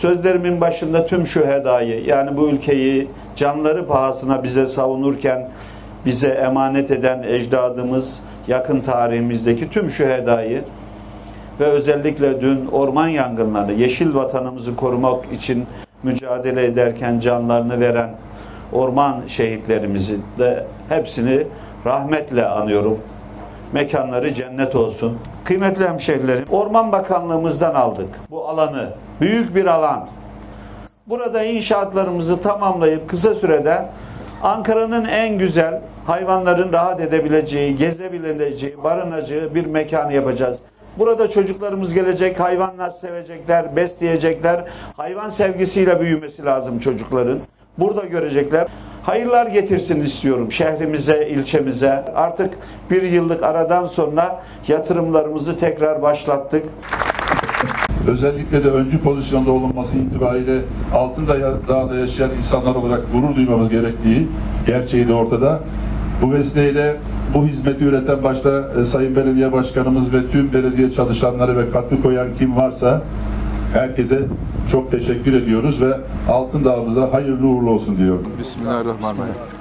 Sözlerimin başında tüm şühedayı yani bu ülkeyi canları pahasına bize savunurken bize emanet eden ecdadımız yakın tarihimizdeki tüm şühedayı ve özellikle dün orman yangınlarını, yeşil vatanımızı korumak için mücadele ederken canlarını veren orman şehitlerimizi de hepsini rahmetle anıyorum. Mekanları cennet olsun. Kıymetli hemşehrilerim, Orman Bakanlığımızdan aldık bu alanı. Büyük bir alan. Burada inşaatlarımızı tamamlayıp kısa sürede Ankara'nın en güzel hayvanların rahat edebileceği, gezebileceği, barınacağı bir mekan yapacağız. Burada çocuklarımız gelecek, hayvanlar sevecekler, besleyecekler. Hayvan sevgisiyle büyümesi lazım çocukların. Burada görecekler. Hayırlar getirsin istiyorum şehrimize, ilçemize. Artık bir yıllık aradan sonra yatırımlarımızı tekrar başlattık. özellikle de öncü pozisyonda olunması itibariyle altında dağda yaşayan insanlar olarak gurur duymamız gerektiği gerçeği de ortada. Bu vesileyle bu hizmeti üreten başta e, Sayın Belediye Başkanımız ve tüm belediye çalışanları ve katkı koyan kim varsa herkese çok teşekkür ediyoruz ve Altın Dağımıza hayırlı uğurlu olsun diyorum. Bismillahirrahmanirrahim.